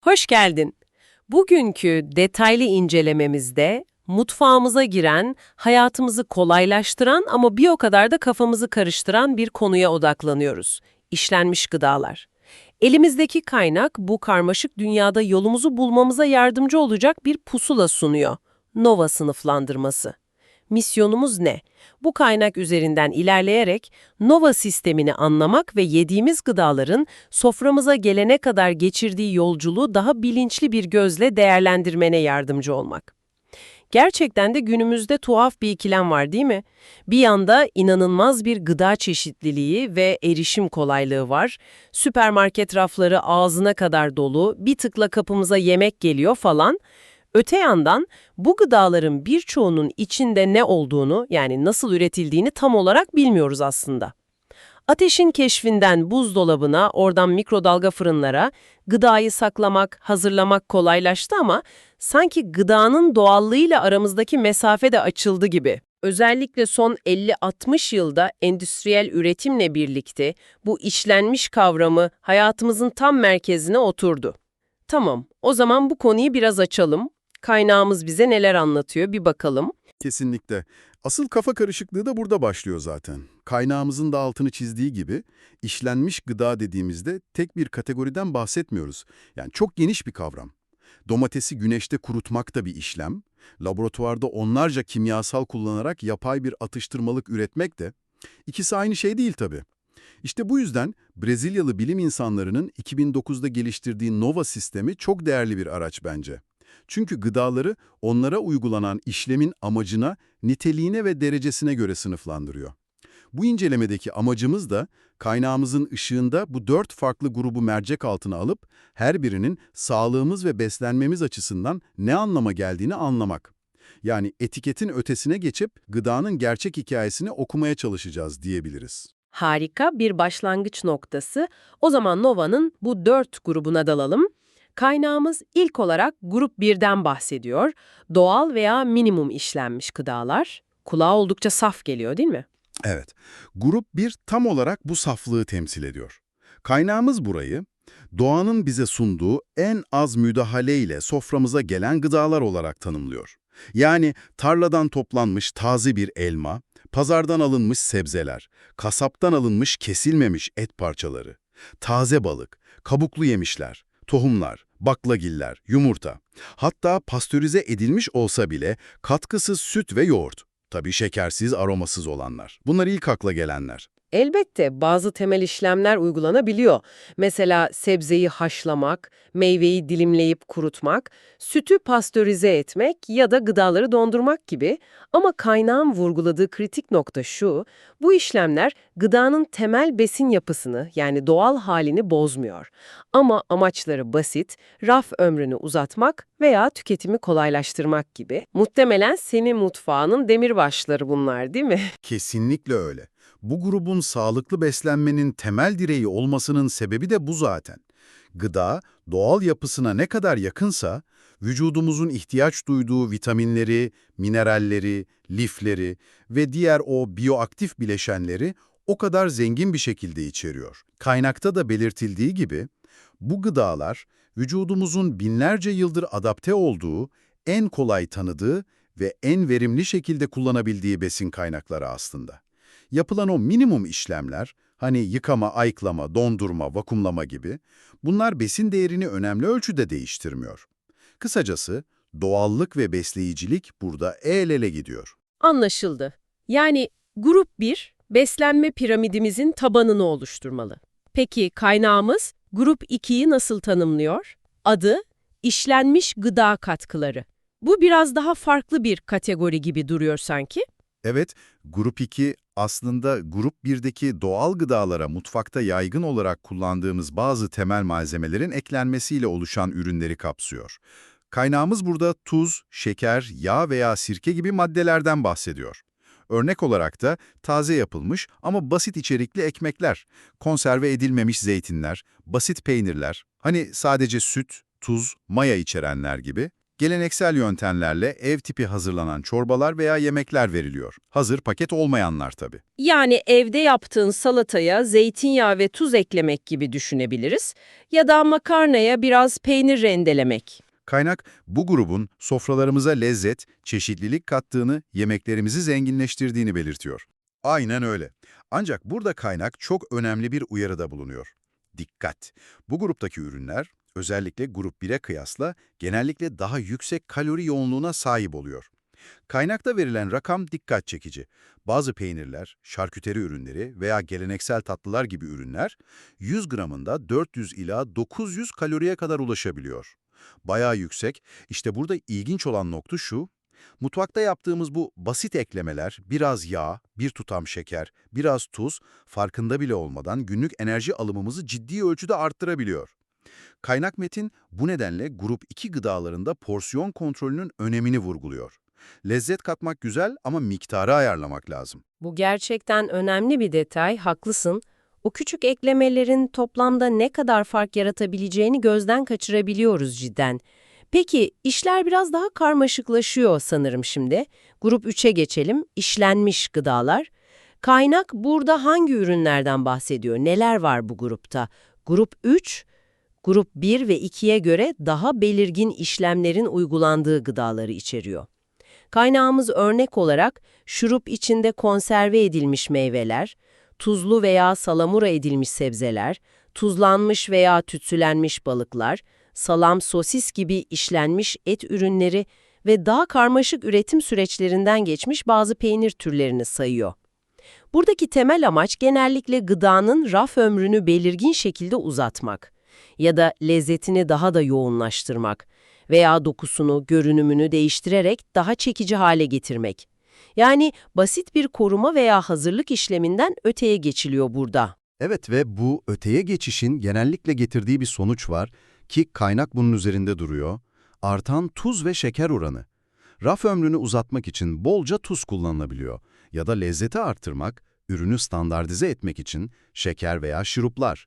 Hoş geldin. Bugünkü detaylı incelememizde mutfağımıza giren, hayatımızı kolaylaştıran ama bir o kadar da kafamızı karıştıran bir konuya odaklanıyoruz. İşlenmiş gıdalar. Elimizdeki kaynak bu karmaşık dünyada yolumuzu bulmamıza yardımcı olacak bir pusula sunuyor. Nova sınıflandırması. Misyonumuz ne? Bu kaynak üzerinden ilerleyerek Nova sistemini anlamak ve yediğimiz gıdaların soframıza gelene kadar geçirdiği yolculuğu daha bilinçli bir gözle değerlendirmene yardımcı olmak. Gerçekten de günümüzde tuhaf bir ikilem var değil mi? Bir yanda inanılmaz bir gıda çeşitliliği ve erişim kolaylığı var. Süpermarket rafları ağzına kadar dolu, bir tıkla kapımıza yemek geliyor falan. Öte yandan bu gıdaların birçoğunun içinde ne olduğunu yani nasıl üretildiğini tam olarak bilmiyoruz aslında. Ateşin keşfinden buzdolabına, oradan mikrodalga fırınlara, gıdayı saklamak, hazırlamak kolaylaştı ama sanki gıdanın doğallığıyla aramızdaki mesafe de açıldı gibi. Özellikle son 50-60 yılda endüstriyel üretimle birlikte bu işlenmiş kavramı hayatımızın tam merkezine oturdu. Tamam, o zaman bu konuyu biraz açalım. Kaynağımız bize neler anlatıyor bir bakalım. Kesinlikle. Asıl kafa karışıklığı da burada başlıyor zaten. Kaynağımızın da altını çizdiği gibi işlenmiş gıda dediğimizde tek bir kategoriden bahsetmiyoruz. Yani çok geniş bir kavram. Domatesi güneşte kurutmak da bir işlem. Laboratuvarda onlarca kimyasal kullanarak yapay bir atıştırmalık üretmek de. İkisi aynı şey değil tabii. İşte bu yüzden Brezilyalı bilim insanlarının 2009'da geliştirdiği Nova sistemi çok değerli bir araç bence. Çünkü gıdaları onlara uygulanan işlemin amacına, niteliğine ve derecesine göre sınıflandırıyor. Bu incelemedeki amacımız da kaynağımızın ışığında bu dört farklı grubu mercek altına alıp her birinin sağlığımız ve beslenmemiz açısından ne anlama geldiğini anlamak. Yani etiketin ötesine geçip gıdanın gerçek hikayesini okumaya çalışacağız diyebiliriz. Harika bir başlangıç noktası. O zaman Nova'nın bu dört grubuna dalalım. Kaynağımız ilk olarak grup 1'den bahsediyor. Doğal veya minimum işlenmiş gıdalar. Kulağa oldukça saf geliyor değil mi? Evet, grup 1 tam olarak bu saflığı temsil ediyor. Kaynağımız burayı, doğanın bize sunduğu en az müdahale ile soframıza gelen gıdalar olarak tanımlıyor. Yani tarladan toplanmış taze bir elma, pazardan alınmış sebzeler, kasaptan alınmış kesilmemiş et parçaları, taze balık, kabuklu yemişler, tohumlar, baklagiller, yumurta, hatta pastörize edilmiş olsa bile katkısız süt ve yoğurt. Tabii şekersiz, aromasız olanlar. Bunlar ilk akla gelenler. Elbette bazı temel işlemler uygulanabiliyor. Mesela sebzeyi haşlamak, meyveyi dilimleyip kurutmak, sütü pastörize etmek ya da gıdaları dondurmak gibi. Ama kaynağın vurguladığı kritik nokta şu, bu işlemler gıdanın temel besin yapısını yani doğal halini bozmuyor. Ama amaçları basit, raf ömrünü uzatmak veya tüketimi kolaylaştırmak gibi. Muhtemelen senin mutfağının demirbaşları bunlar değil mi? Kesinlikle öyle. Bu grubun sağlıklı beslenmenin temel direği olmasının sebebi de bu zaten. Gıda, doğal yapısına ne kadar yakınsa, vücudumuzun ihtiyaç duyduğu vitaminleri, mineralleri, lifleri ve diğer o bioaktif bileşenleri o kadar zengin bir şekilde içeriyor. Kaynakta da belirtildiği gibi, bu gıdalar vücudumuzun binlerce yıldır adapte olduğu, en kolay tanıdığı ve en verimli şekilde kullanabildiği besin kaynakları aslında. Yapılan o minimum işlemler, hani yıkama, ayıklama, dondurma, vakumlama gibi, bunlar besin değerini önemli ölçüde değiştirmiyor. Kısacası, doğallık ve besleyicilik burada el ele gidiyor. Anlaşıldı. Yani grup 1, beslenme piramidimizin tabanını oluşturmalı. Peki kaynağımız grup 2'yi nasıl tanımlıyor? Adı, işlenmiş gıda katkıları. Bu biraz daha farklı bir kategori gibi duruyor sanki. Evet, grup 2 aslında grup 1'deki doğal gıdalara mutfakta yaygın olarak kullandığımız bazı temel malzemelerin eklenmesiyle oluşan ürünleri kapsıyor. Kaynağımız burada tuz, şeker, yağ veya sirke gibi maddelerden bahsediyor. Örnek olarak da taze yapılmış ama basit içerikli ekmekler, konserve edilmemiş zeytinler, basit peynirler, hani sadece süt, tuz, maya içerenler gibi. Geleneksel yöntemlerle ev tipi hazırlanan çorbalar veya yemekler veriliyor. Hazır paket olmayanlar tabii. Yani evde yaptığın salataya zeytinyağı ve tuz eklemek gibi düşünebiliriz. Ya da makarnaya biraz peynir rendelemek. Kaynak bu grubun sofralarımıza lezzet, çeşitlilik kattığını, yemeklerimizi zenginleştirdiğini belirtiyor. Aynen öyle. Ancak burada kaynak çok önemli bir uyarıda bulunuyor. Dikkat! Bu gruptaki ürünler özellikle grup 1'e kıyasla genellikle daha yüksek kalori yoğunluğuna sahip oluyor. Kaynakta verilen rakam dikkat çekici. Bazı peynirler, şarküteri ürünleri veya geleneksel tatlılar gibi ürünler 100 gramında 400 ila 900 kaloriye kadar ulaşabiliyor. Bayağı yüksek. İşte burada ilginç olan nokta şu. Mutfakta yaptığımız bu basit eklemeler, biraz yağ, bir tutam şeker, biraz tuz, farkında bile olmadan günlük enerji alımımızı ciddi ölçüde arttırabiliyor. Kaynak metin bu nedenle grup 2 gıdalarında porsiyon kontrolünün önemini vurguluyor. Lezzet katmak güzel ama miktarı ayarlamak lazım. Bu gerçekten önemli bir detay, haklısın. O küçük eklemelerin toplamda ne kadar fark yaratabileceğini gözden kaçırabiliyoruz cidden. Peki işler biraz daha karmaşıklaşıyor sanırım şimdi. Grup 3'e geçelim, işlenmiş gıdalar. Kaynak burada hangi ürünlerden bahsediyor? Neler var bu grupta? Grup 3, grup 1 ve 2'ye göre daha belirgin işlemlerin uygulandığı gıdaları içeriyor. Kaynağımız örnek olarak şurup içinde konserve edilmiş meyveler, tuzlu veya salamura edilmiş sebzeler, tuzlanmış veya tütsülenmiş balıklar, salam, sosis gibi işlenmiş et ürünleri ve daha karmaşık üretim süreçlerinden geçmiş bazı peynir türlerini sayıyor. Buradaki temel amaç genellikle gıdanın raf ömrünü belirgin şekilde uzatmak ya da lezzetini daha da yoğunlaştırmak veya dokusunu, görünümünü değiştirerek daha çekici hale getirmek. Yani basit bir koruma veya hazırlık işleminden öteye geçiliyor burada. Evet ve bu öteye geçişin genellikle getirdiği bir sonuç var ki kaynak bunun üzerinde duruyor. Artan tuz ve şeker oranı. Raf ömrünü uzatmak için bolca tuz kullanılabiliyor ya da lezzeti arttırmak, ürünü standartize etmek için şeker veya şuruplar.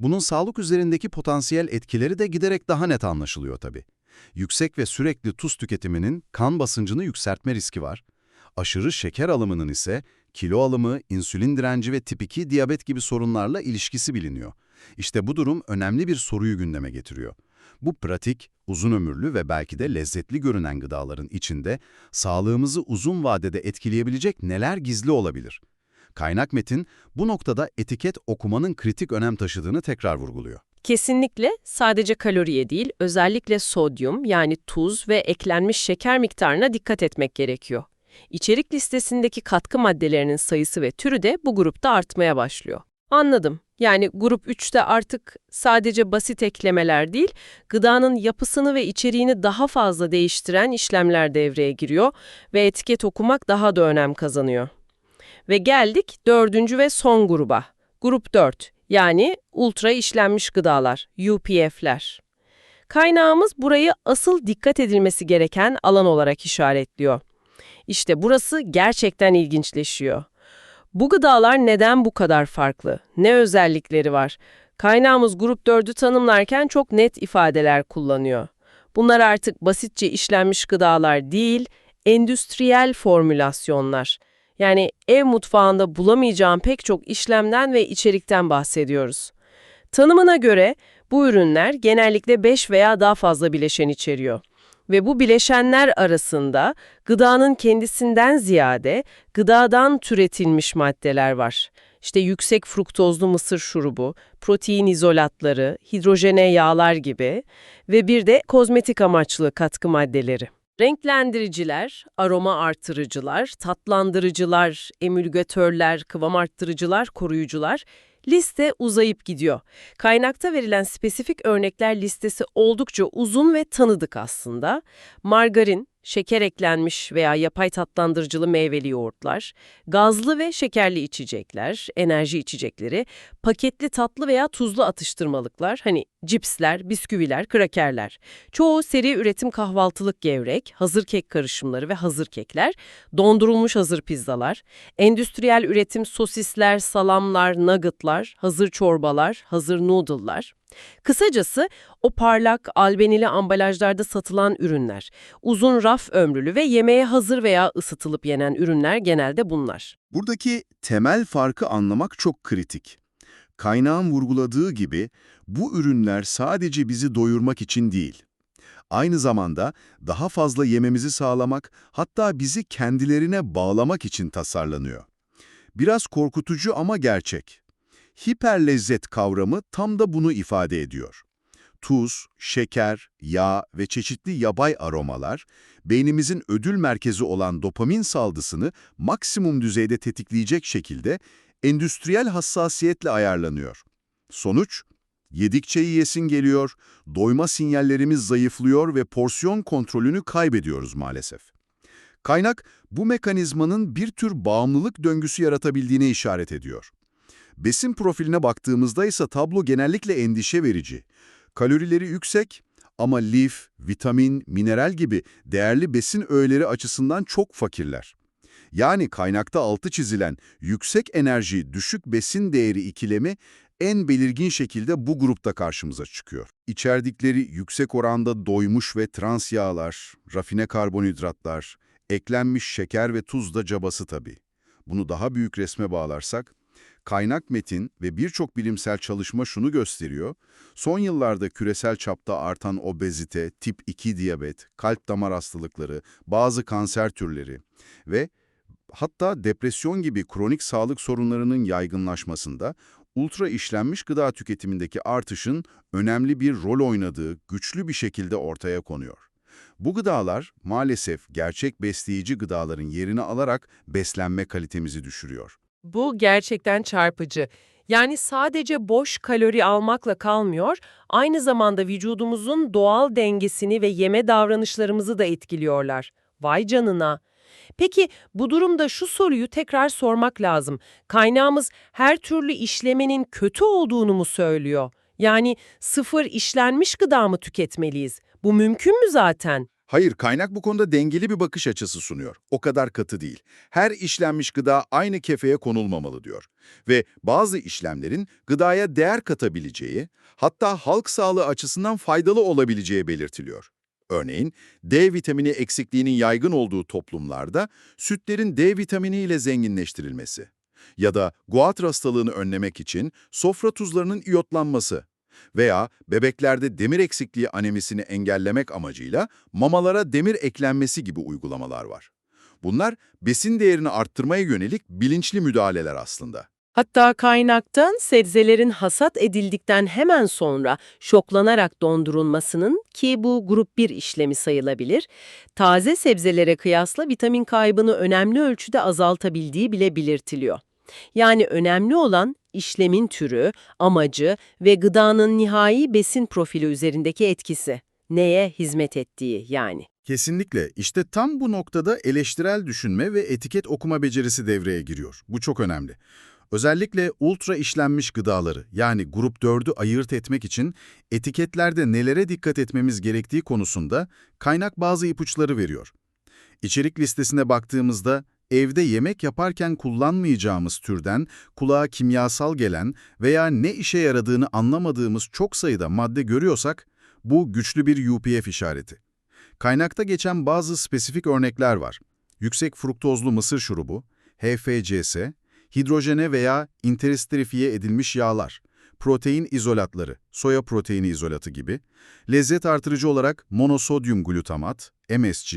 Bunun sağlık üzerindeki potansiyel etkileri de giderek daha net anlaşılıyor tabii. Yüksek ve sürekli tuz tüketiminin kan basıncını yükseltme riski var. Aşırı şeker alımının ise kilo alımı, insülin direnci ve tip 2 diyabet gibi sorunlarla ilişkisi biliniyor. İşte bu durum önemli bir soruyu gündeme getiriyor. Bu pratik, uzun ömürlü ve belki de lezzetli görünen gıdaların içinde sağlığımızı uzun vadede etkileyebilecek neler gizli olabilir? Kaynak metin bu noktada etiket okumanın kritik önem taşıdığını tekrar vurguluyor. Kesinlikle sadece kaloriye değil, özellikle sodyum yani tuz ve eklenmiş şeker miktarına dikkat etmek gerekiyor. İçerik listesindeki katkı maddelerinin sayısı ve türü de bu grupta artmaya başlıyor. Anladım. Yani grup 3'te artık sadece basit eklemeler değil, gıdanın yapısını ve içeriğini daha fazla değiştiren işlemler devreye giriyor ve etiket okumak daha da önem kazanıyor. Ve geldik dördüncü ve son gruba. Grup 4 yani ultra işlenmiş gıdalar, UPF'ler. Kaynağımız burayı asıl dikkat edilmesi gereken alan olarak işaretliyor. İşte burası gerçekten ilginçleşiyor. Bu gıdalar neden bu kadar farklı? Ne özellikleri var? Kaynağımız grup 4'ü tanımlarken çok net ifadeler kullanıyor. Bunlar artık basitçe işlenmiş gıdalar değil, endüstriyel formülasyonlar. Yani ev mutfağında bulamayacağım pek çok işlemden ve içerikten bahsediyoruz. Tanımına göre bu ürünler genellikle 5 veya daha fazla bileşen içeriyor. Ve bu bileşenler arasında gıdanın kendisinden ziyade gıdadan türetilmiş maddeler var. İşte yüksek fruktozlu mısır şurubu, protein izolatları, hidrojene yağlar gibi ve bir de kozmetik amaçlı katkı maddeleri. Renklendiriciler, aroma artırıcılar, tatlandırıcılar, emülgatörler, kıvam arttırıcılar, koruyucular liste uzayıp gidiyor. Kaynakta verilen spesifik örnekler listesi oldukça uzun ve tanıdık aslında. Margarin, şeker eklenmiş veya yapay tatlandırıcılı meyveli yoğurtlar, gazlı ve şekerli içecekler, enerji içecekleri, paketli tatlı veya tuzlu atıştırmalıklar, hani Cipsler, bisküviler, krakerler. Çoğu seri üretim kahvaltılık gevrek, hazır kek karışımları ve hazır kekler, dondurulmuş hazır pizzalar, endüstriyel üretim sosisler, salamlar, nuggetlar, hazır çorbalar, hazır noodle'lar. Kısacası o parlak, albenili ambalajlarda satılan ürünler, uzun raf ömrülü ve yemeğe hazır veya ısıtılıp yenen ürünler genelde bunlar. Buradaki temel farkı anlamak çok kritik. Kaynağın vurguladığı gibi bu ürünler sadece bizi doyurmak için değil. Aynı zamanda daha fazla yememizi sağlamak, hatta bizi kendilerine bağlamak için tasarlanıyor. Biraz korkutucu ama gerçek. Hiperlezzet kavramı tam da bunu ifade ediyor. Tuz, şeker, yağ ve çeşitli yabay aromalar, beynimizin ödül merkezi olan dopamin saldısını maksimum düzeyde tetikleyecek şekilde endüstriyel hassasiyetle ayarlanıyor. Sonuç, yedikçe yiyesin geliyor, doyma sinyallerimiz zayıflıyor ve porsiyon kontrolünü kaybediyoruz maalesef. Kaynak, bu mekanizmanın bir tür bağımlılık döngüsü yaratabildiğine işaret ediyor. Besin profiline baktığımızda ise tablo genellikle endişe verici. Kalorileri yüksek ama lif, vitamin, mineral gibi değerli besin öğeleri açısından çok fakirler. Yani kaynakta altı çizilen yüksek enerji, düşük besin değeri ikilemi en belirgin şekilde bu grupta karşımıza çıkıyor. İçerdikleri yüksek oranda doymuş ve trans yağlar, rafine karbonhidratlar, eklenmiş şeker ve tuz da cabası tabii. Bunu daha büyük resme bağlarsak, kaynak metin ve birçok bilimsel çalışma şunu gösteriyor, son yıllarda küresel çapta artan obezite, tip 2 diyabet, kalp damar hastalıkları, bazı kanser türleri ve hatta depresyon gibi kronik sağlık sorunlarının yaygınlaşmasında ultra işlenmiş gıda tüketimindeki artışın önemli bir rol oynadığı güçlü bir şekilde ortaya konuyor. Bu gıdalar maalesef gerçek besleyici gıdaların yerini alarak beslenme kalitemizi düşürüyor. Bu gerçekten çarpıcı. Yani sadece boş kalori almakla kalmıyor, aynı zamanda vücudumuzun doğal dengesini ve yeme davranışlarımızı da etkiliyorlar. Vay canına! Peki bu durumda şu soruyu tekrar sormak lazım. Kaynağımız her türlü işlemenin kötü olduğunu mu söylüyor? Yani sıfır işlenmiş gıda mı tüketmeliyiz? Bu mümkün mü zaten? Hayır, kaynak bu konuda dengeli bir bakış açısı sunuyor. O kadar katı değil. Her işlenmiş gıda aynı kefeye konulmamalı diyor. Ve bazı işlemlerin gıdaya değer katabileceği, hatta halk sağlığı açısından faydalı olabileceği belirtiliyor. Örneğin, D vitamini eksikliğinin yaygın olduğu toplumlarda sütlerin D vitaminiyle zenginleştirilmesi ya da guatr hastalığını önlemek için sofra tuzlarının iyotlanması veya bebeklerde demir eksikliği anemisini engellemek amacıyla mamalara demir eklenmesi gibi uygulamalar var. Bunlar besin değerini arttırmaya yönelik bilinçli müdahaleler aslında. Hatta kaynaktan sebzelerin hasat edildikten hemen sonra şoklanarak dondurulmasının ki bu grup 1 işlemi sayılabilir, taze sebzelere kıyasla vitamin kaybını önemli ölçüde azaltabildiği bile belirtiliyor. Yani önemli olan işlemin türü, amacı ve gıdanın nihai besin profili üzerindeki etkisi. Neye hizmet ettiği yani. Kesinlikle. İşte tam bu noktada eleştirel düşünme ve etiket okuma becerisi devreye giriyor. Bu çok önemli. Özellikle ultra işlenmiş gıdaları yani grup 4'ü ayırt etmek için etiketlerde nelere dikkat etmemiz gerektiği konusunda kaynak bazı ipuçları veriyor. İçerik listesine baktığımızda evde yemek yaparken kullanmayacağımız türden kulağa kimyasal gelen veya ne işe yaradığını anlamadığımız çok sayıda madde görüyorsak bu güçlü bir UPF işareti. Kaynakta geçen bazı spesifik örnekler var. Yüksek fruktozlu mısır şurubu, HFCS, hidrojene veya interesterifiye edilmiş yağlar, protein izolatları, soya proteini izolatı gibi, lezzet artırıcı olarak monosodyum glutamat, MSG,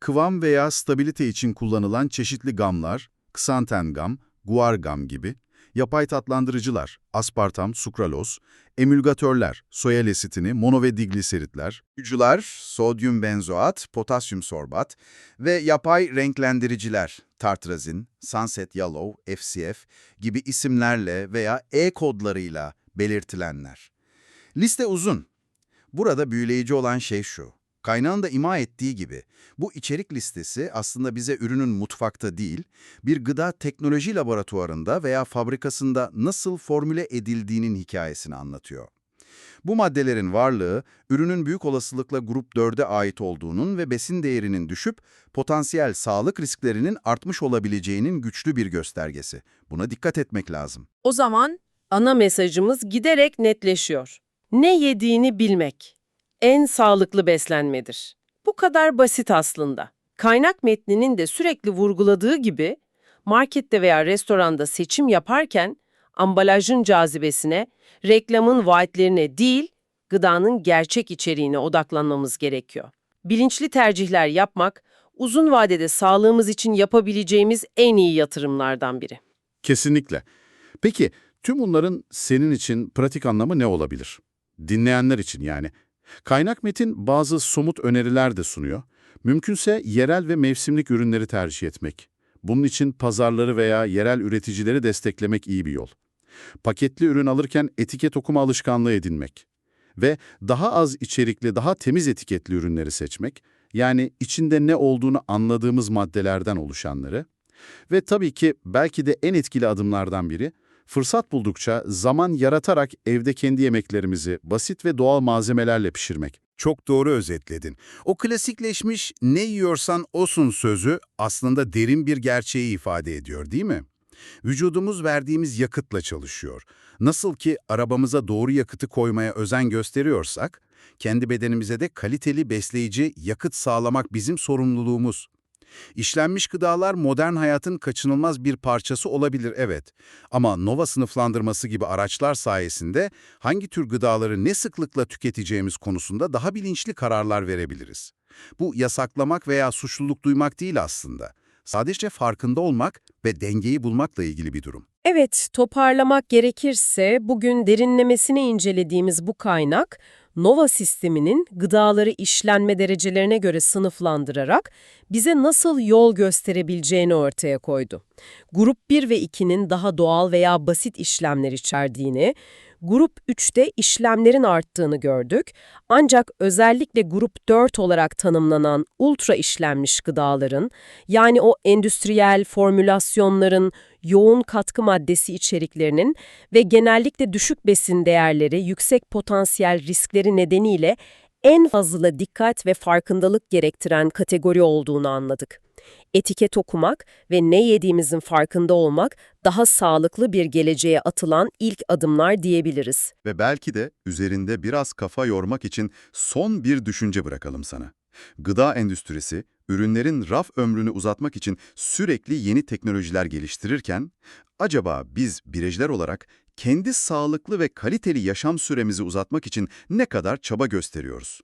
kıvam veya stabilite için kullanılan çeşitli gamlar, ksanten gam, guar gam gibi, yapay tatlandırıcılar, aspartam, sukraloz, emülgatörler, soya lesitini, mono ve digliseritler, Uyucular, sodyum benzoat, potasyum sorbat ve yapay renklendiriciler, tartrazin, sunset yellow, FCF gibi isimlerle veya E-kodlarıyla belirtilenler. Liste uzun. Burada büyüleyici olan şey şu. Kaynağın da ima ettiği gibi bu içerik listesi aslında bize ürünün mutfakta değil, bir gıda teknoloji laboratuvarında veya fabrikasında nasıl formüle edildiğinin hikayesini anlatıyor. Bu maddelerin varlığı, ürünün büyük olasılıkla grup 4'e ait olduğunun ve besin değerinin düşüp potansiyel sağlık risklerinin artmış olabileceğinin güçlü bir göstergesi. Buna dikkat etmek lazım. O zaman ana mesajımız giderek netleşiyor. Ne yediğini bilmek en sağlıklı beslenmedir. Bu kadar basit aslında. Kaynak metninin de sürekli vurguladığı gibi markette veya restoranda seçim yaparken ambalajın cazibesine, reklamın vaatlerine değil, gıdanın gerçek içeriğine odaklanmamız gerekiyor. Bilinçli tercihler yapmak, uzun vadede sağlığımız için yapabileceğimiz en iyi yatırımlardan biri. Kesinlikle. Peki tüm bunların senin için pratik anlamı ne olabilir? Dinleyenler için yani. Kaynak metin bazı somut öneriler de sunuyor. Mümkünse yerel ve mevsimlik ürünleri tercih etmek. Bunun için pazarları veya yerel üreticileri desteklemek iyi bir yol. Paketli ürün alırken etiket okuma alışkanlığı edinmek. Ve daha az içerikli, daha temiz etiketli ürünleri seçmek. Yani içinde ne olduğunu anladığımız maddelerden oluşanları. Ve tabii ki belki de en etkili adımlardan biri, fırsat buldukça zaman yaratarak evde kendi yemeklerimizi basit ve doğal malzemelerle pişirmek. Çok doğru özetledin. O klasikleşmiş ne yiyorsan osun sözü aslında derin bir gerçeği ifade ediyor değil mi? Vücudumuz verdiğimiz yakıtla çalışıyor. Nasıl ki arabamıza doğru yakıtı koymaya özen gösteriyorsak, kendi bedenimize de kaliteli besleyici yakıt sağlamak bizim sorumluluğumuz. İşlenmiş gıdalar modern hayatın kaçınılmaz bir parçası olabilir evet. Ama Nova sınıflandırması gibi araçlar sayesinde hangi tür gıdaları ne sıklıkla tüketeceğimiz konusunda daha bilinçli kararlar verebiliriz. Bu yasaklamak veya suçluluk duymak değil aslında. Sadece farkında olmak ve dengeyi bulmakla ilgili bir durum. Evet, toparlamak gerekirse bugün derinlemesine incelediğimiz bu kaynak, Nova sisteminin gıdaları işlenme derecelerine göre sınıflandırarak bize nasıl yol gösterebileceğini ortaya koydu. Grup 1 ve 2'nin daha doğal veya basit işlemler içerdiğini, Grup 3'te işlemlerin arttığını gördük. Ancak özellikle grup 4 olarak tanımlanan ultra işlenmiş gıdaların, yani o endüstriyel formülasyonların, yoğun katkı maddesi içeriklerinin ve genellikle düşük besin değerleri, yüksek potansiyel riskleri nedeniyle en fazla dikkat ve farkındalık gerektiren kategori olduğunu anladık. Etiket okumak ve ne yediğimizin farkında olmak daha sağlıklı bir geleceğe atılan ilk adımlar diyebiliriz. Ve belki de üzerinde biraz kafa yormak için son bir düşünce bırakalım sana. Gıda endüstrisi, ürünlerin raf ömrünü uzatmak için sürekli yeni teknolojiler geliştirirken, acaba biz bireyler olarak kendi sağlıklı ve kaliteli yaşam süremizi uzatmak için ne kadar çaba gösteriyoruz?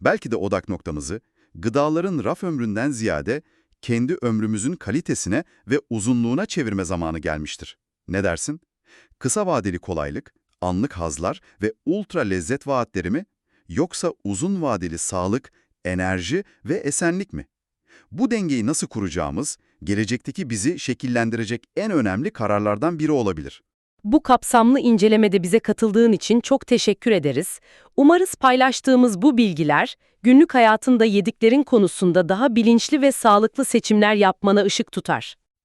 Belki de odak noktamızı, gıdaların raf ömründen ziyade kendi ömrümüzün kalitesine ve uzunluğuna çevirme zamanı gelmiştir. Ne dersin? Kısa vadeli kolaylık, anlık hazlar ve ultra lezzet vaatleri mi? Yoksa uzun vadeli sağlık, enerji ve esenlik mi? Bu dengeyi nasıl kuracağımız, gelecekteki bizi şekillendirecek en önemli kararlardan biri olabilir. Bu kapsamlı incelemede bize katıldığın için çok teşekkür ederiz. Umarız paylaştığımız bu bilgiler, günlük hayatında yediklerin konusunda daha bilinçli ve sağlıklı seçimler yapmana ışık tutar.